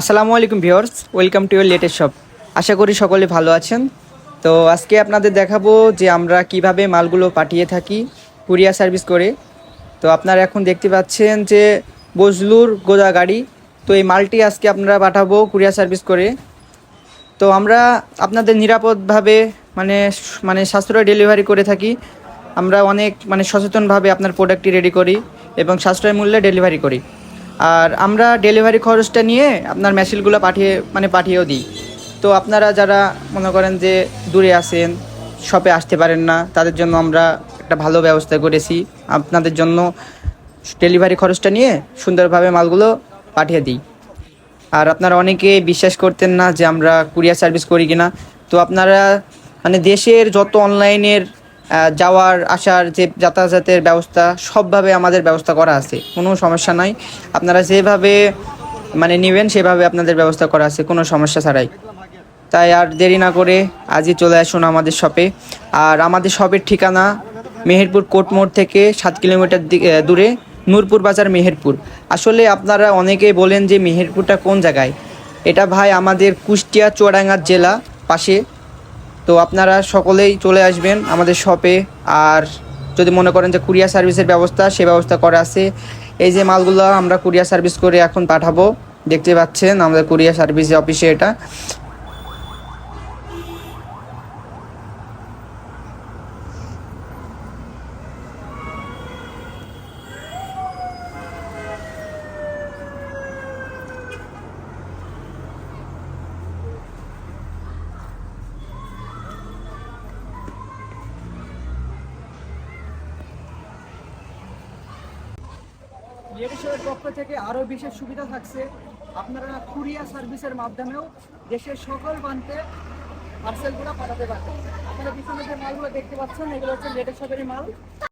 আসসালামু আলাইকুম viewers, welcome to your latest shop. আশা করি সকলে ভালো আছেন। তো আজকে আপনাদের দেখাবো যে আমরা কীভাবে মালগুলো পাঠিয়ে থাকি কুরিয়ার সার্ভিস করে। তো আপনারা এখন দেখতে পাচ্ছেন যে বজলুর গোদা গাড়ি। তো এই মালটি আজকে আপনারা পাঠাবো কুরিয়ার সার্ভিস করে। তো আমরা আপনাদের নিরাপদভাবে মানে মানে সাশ্রয় ডেলিভারি করে থাকি। আমরা অনেক মানে সচেতনভাবে আপনার প্রোডাক্টটি রেডি করি এবং সাশ্রয় মূল্যে ডেলিভারি করি। আর আমরা ডেলিভারি খরচটা নিয়ে আপনার মেশিনগুলো পাঠিয়ে মানে পাঠিয়েও দিই। তো আপনারা যারা মনে করেন যে দূরে আছেন শপে আসতে পারেন না, তাদের জন্য আমরা একটা ভালো ব্যবস্থা করেছি। আপনাদের জন্য ডেলিভারি খরচটা নিয়ে সুন্দরভাবে মালগুলো পাঠিয়ে দিই। আর আপনারা অনেকে বিশ্বাস করতেন না যে আমরা কুরিয়ার সার্ভিস করি কিনা। তো আপনারা মানে দেশের যত অনলাইনের যাওয়ার, আসার যে যাতায়াতের ব্যবস্থা, সবভাবে আমাদের ব্যবস্থা করা আছে। কোনো সমস্যা নাই। আপনারা যেভাবে মানে নেবেন, সেভাবে আপনাদের ব্যবস্থা করা আছে। কোনো সমস্যা ছাড়াই। তাই আর দেরি না করে আজই চলে আসুন আমাদের শপে। আর আমাদের শপের ঠিকানা মেহেরপুর কোট মোড় থেকে সাত কিলোমিটার দূরে নূরপুর বাজার মেহেরপুর। আসলে আপনারা অনেকেই বলেন যে মেহেরপুরটা কোন জায়গায়? এটা ভাই আমাদের কুষ্টিয়া চুয়াডাঙ্গার জেলা পাশে। তো আপনারা সকলেই চলে আসবেন আমাদের শপে আর যদি মনে করেন যে কুরিয়ার সার্ভিসের ব্যবস্থা, সে ব্যবস্থা করা আছে। এই যে মালগুলো আমরা কুরিয়ার সার্ভিস করে এখন পাঠাবো, দেখতে পাচ্ছেন আমাদের কুরিয়ার সার্ভিস অফিসে এটা। লেডিসের পক্ষ থেকে আরও বিশেষ সুবিধা থাকছে। আপনারা কুরিয়ার সার্ভিসের মাধ্যমেও দেশের সকল প্রান্তে পার্সেলগুলো পাঠাতে পারবেন। আপনারা পিছনে যে মালগুলো দেখতে পাচ্ছেন, এগুলো হচ্ছে শপেরই মাল।